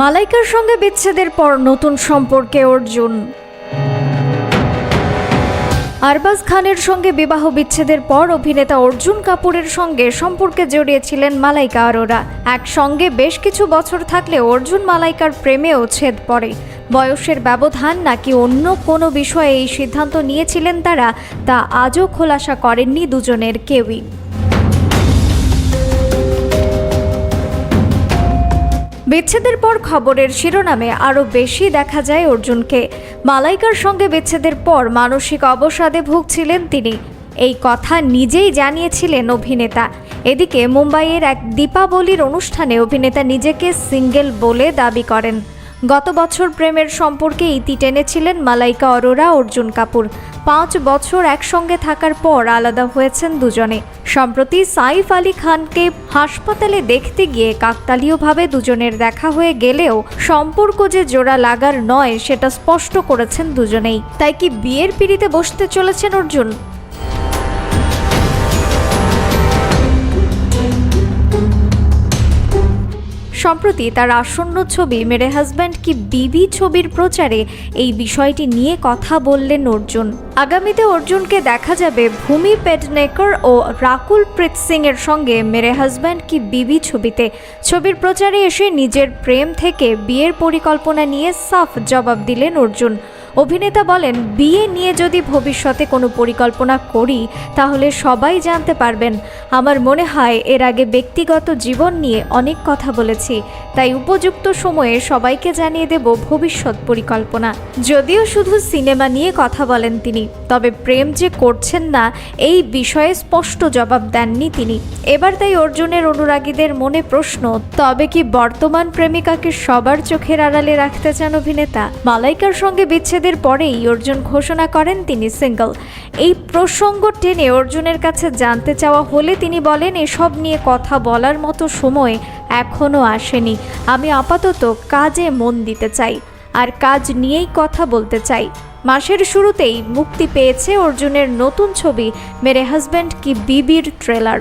মালাইকার সঙ্গে বিচ্ছেদের পর নতুন সম্পর্কে অর্জুন। আরবাজ খানের সঙ্গে বিবাহ বিচ্ছেদের পর অভিনেতা অর্জুন কাপুরের সঙ্গে সম্পর্কে জড়িয়েছিলেন মালাইকা আরোরা। একসঙ্গে বেশ কিছু বছর থাকলে অর্জুন মালাইকার প্রেমেও ছেদ পড়ে। বয়সের ব্যবধান নাকি অন্য কোনো বিষয়ে এই সিদ্ধান্ত নিয়েছিলেন তারা, তা আজও খোলাসা করেননি দুজনের কেউই। বিচ্ছেদের পর খবরের শিরোনামে আরও বেশি দেখা যায় অর্জুনকে। মালাইকার সঙ্গে বিচ্ছেদের পর মানসিক অবসাদে ভুগছিলেন তিনি। এই কথা নিজেই জানিয়েছিলেন অভিনেতা। এদিকে মুম্বাইয়ের এক দীপাবলির অনুষ্ঠানে অভিনেতা নিজেকে সিঙ্গেল বলে দাবি করেন। গত বছর প্রেমের সম্পর্কে ইতি টেনেছিলেন মালাইকা অরোরা, অর্জুন কাপুর। পাঁচ বছর একসঙ্গে থাকার পর আলাদা হয়েছেন দুজনে। সম্প্রতি সাইফ আলী খানকে হাসপাতালে দেখতে গিয়ে কাকতালীয়ভাবে দুজনের দেখা হয়ে গেলেও সম্পর্ক যে জোড়া লাগার নয়, সেটা স্পষ্ট করেছেন দুজনেই। তাই কি বিয়ের পিড়িতে বসতে চলেছেন অর্জুন? সম্প্রতি তার আসন্ন ছবি মেরে হাজব্যান্ড কি বিবি ছবির প্রচারে এই বিষয়টি নিয়ে কথা বললেন অর্জুন। আগামীতে অর্জুনকে দেখা যাবে ভূমি পেটনেকর ও রাকুল প্রীত সিং এর সঙ্গে মেরে হাজব্যান্ড কি বিবি ছবিতে। ছবির প্রচারে এসে নিজের প্রেম থেকে বিয়ের পরিকল্পনা নিয়ে সাফ জবাব দিলেন অর্জুন। অভিনেতা বলেন, বিয়ে নিয়ে যদি ভবিষ্যতে কোনো পরিকল্পনা করি, তাহলে সবাই জানতে পারবেন, আমার মনে হয় এর আগে ব্যক্তিগত জীবন নিয়ে অনেক কথা বলেছি। তাই উপযুক্ত সময়ে সবাইকে জানিয়ে দেব ভবিষ্যৎ পরিকল্পনা। যদিও শুধু সিনেমা নিয়ে কথা বলেন তিনি, তবে প্রেম যে করছেন না, এই বিষয়ে স্পষ্ট জবাব দেননি তিনি। এবার তাই অর্জুনের অনুরাগীদের মনে প্রশ্ন, তবে কি বর্তমান প্রেমিকাকে সবার চোখের আড়ালে রাখতে চান অভিনেতা? মালাইকার সঙ্গে বিচ্ছেদের পরেই অর্জুন ঘোষণা করেন তিনি সিঙ্গল। এই প্রসঙ্গ টেনে অর্জুনের কাছে জানতে চাওয়া হলে তিনি বলেন, এসব নিয়ে কথা বলার মতো সময় এখনও আসেনি। আমি আপাতত কাজে মন দিতে চাই আর কাজ নিয়েই কথা বলতে চাই। মাসের শুরুতেই মুক্তি পেয়েছে অর্জুনের নতুন ছবি, মেরে হাজব্যান্ড কি বিবির ট্রেলার।